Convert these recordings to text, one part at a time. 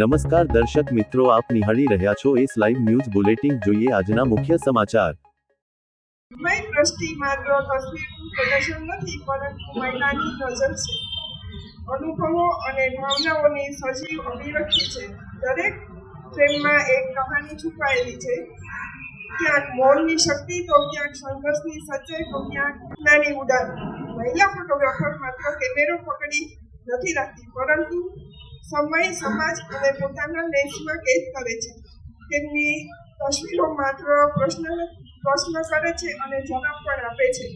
નમસ્કાર દર્શક મિત્રો, આપ નિહાળી રહ્યા છો એસ લાઈવ ન્યૂઝ બુલેટિન. જોઈએ આજના મુખ્ય સમાચાર. મેં દ્રષ્ટિ માત્ર તસવીરનું પ્રદર્શન નથી, પરંતુ મહિલાની નજર છે. અનુભવો અને ભાવનાઓની સજીવ અભિવ્યક્તિ છે. દરેક ફ્રેમમાં એક કહાની છુપાયેલી છે. ક્યાંક મોરની શક્તિ, તો ક્યાંક સંઘર્ષની સચ્ચાઈ, તો ક્યાંક નાની ઉડાન મહિલા ફોટોગ્રાફર માત્ર કેમેરો પકડી નથી રાખતી, પરંતુ સમય, સમાજ અને પોતાના લેન્સમાં કેદ કરે છે. તેમની તસવીરો માત્ર પ્રશ્ન પ્રશ્ન કરે છે અને જવાબ પણ આપે છે.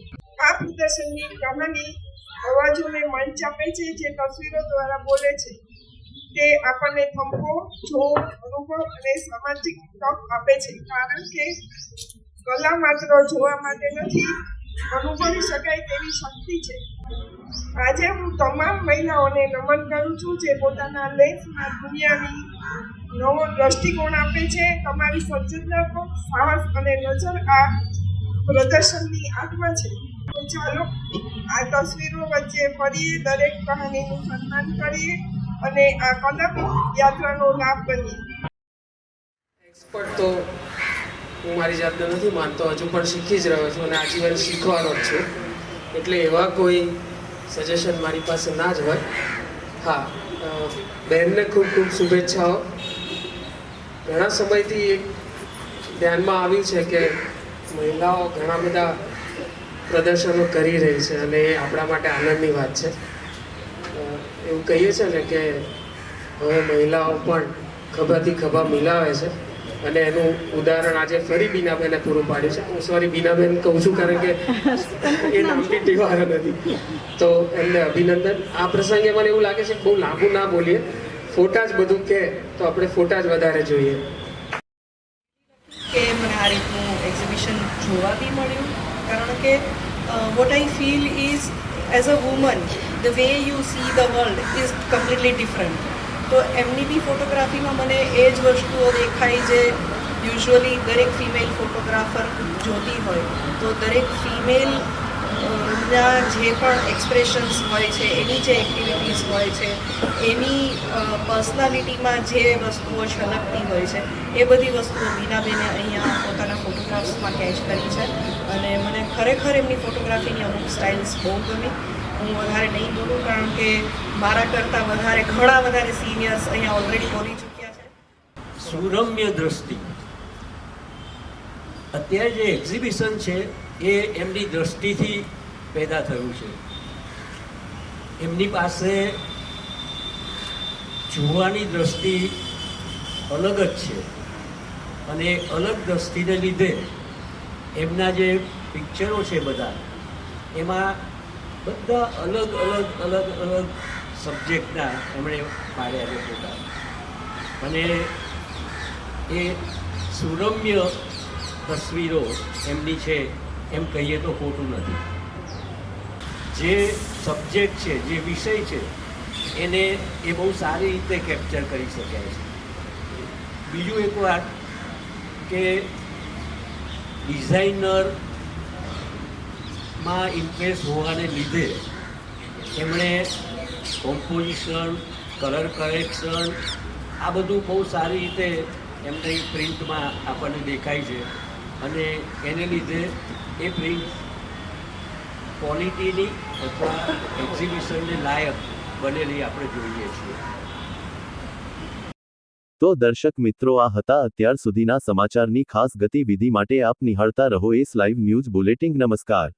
આ પ્રદર્શનની કહાની અવાજોને મંચ આપે છે, જે તસવીરો દ્વારા બોલે છે. તે આપણને થંભો જોગ અનુભવ અને સામાજિક તક આપે છે. કારણ કે કલા માત્ર જોવા માટે નથી, અનુભવી શકાય તેવી શક્તિ છે. આજે હું તમામ મહિલાઓને નમન કરું છું જે પોતાના લેન્સમાં દુનિયાની નવો દ્રષ્ટિકોણ આપે છે, તમારી સર્જનાત્મક સાહસ અને નજર આ પ્રદર્શનની આત્મા છે. ચાલો, આ તસવીરો વચ્ચે ફરીએ દરેક કહાનીનું સન્માન કરીએ અને આ કદમ યાત્રાનો લાભ બનીએ. એક્સપર્ટ તો હું મારી જાતને નથી માનતો, હજુ પણ શીખી જ રહ્યો છું અને આજીવન શીખવાનો જ છું. એટલે એવા કોઈ સજેશન મારી પાસે ના જ હોય. હા બહેનને ખૂબ ખૂબ શુભેચ્છાઓ. ઘણા સમયથી એક ધ્યાનમાં આવ્યું છે કે મહિલાઓ ઘણા બધા પ્રદર્શનો કરી રહી છે અને એ આપણા માટે આનંદની વાત છે. એવું કહીએ છે ને કે હવે મહિલાઓ પણ ખભાથી ખભા મિલાવે છે. અને એનું ઉદાહરણ આજે ફરી બીનાબેને પૂરું પાડ્યું છે. હું સોરી બીનાબેન કહું છું કારણ કે એ નામથી ટીવાર નથી. તો એમને અભિનંદન. આ પ્રસંગે મને એવું લાગે છે બહુ લાંબુ ના બોલીએ. ફોટા જ બધું કે, તો આપણે ફોટા જ વધારે જોઈએ. કે મને આ રીતનું એક્ઝિબિશન જોવા બી મળ્યું? કારણ કે what I feel is as a woman the way you see the world is completely different તો એમની બી ફોટોગ્રાફીમાં મને એ જ વસ્તુઓ દેખાય જે યુઝ્યુઅલી દરેક ફિમેલ ફોટોગ્રાફર જોતી હોય. તો દરેક ફિમેલ ના જે પણ એક્સપ્રેશન્સ હોય છે, એની જે એક્ટિવિટીઝ હોય છે, એની પર્સનાલિટીમાં જે વસ્તુઓ છલકતી હોય છે, એ બધી વસ્તુઓ મીનાબેને અહીંયા પોતાના ફોટોગ્રાફ્સમાં કેચ કરી છે. અને મને ખરેખર એમની ફોટોગ્રાફીની અમુક સ્ટાઇલ્સ બહુ ગમી. હું વધારે નહીં બોલું કારણ કે મારા કરતાં વધારે ઘણા વધારે સિનિયર્સ અહીંયા ઓલરેડી બોલી ચૂક્યા છે. સુરમ્ય દ્રષ્ટિ. અત્યારે જે એક્ઝિબિશન છે, એ એમની દ્રષ્ટિથી પેદા થયું છે. એમની પાસે જોવાની દ્રષ્ટિ અલગ જ છે. અને અલગ દ્રષ્ટિને લીધે એમના જે પિક્ચરો છે બધા, એમાં બધા અલગ અલગ અલગ અલગ સબ્જેક્ટના એમણે પાડ્યા છે ફોટા અને એ સુરમ્ય તસવીરો એમની છે એમ કહીએ તો ખોટું નથી. જે સબ્જેક્ટ છે, જે વિષય છે, એને એ બહુ સારી રીતે કેપ્ચર કરી શકાય છે. બીજું એક વાત કે ડિઝાઇનરમાં ઇન્ટરેસ્ટ હોવાને લીધે એમણે કોમ્પોઝિશન કલર કરેક્શન આ બધું બહુ સારી રીતે એમને પ્રિન્ટમાં આપણને દેખાય છે. અને એને લીધે એ પ્રિન્ટ ક્વોલિટીની અથવા એક્ઝિબિશનને લાયક બનેલી આપણે જોઈએ છીએ. તો દર્શક મિત્રો, આ હતા અત્યાર સુધીના સમાચારની ખાસ ગતિવિધિ માટે આપ નિહાળતા રહો એસ લાઈવ ન્યૂઝ બુલેટિંગ નમસ્કાર.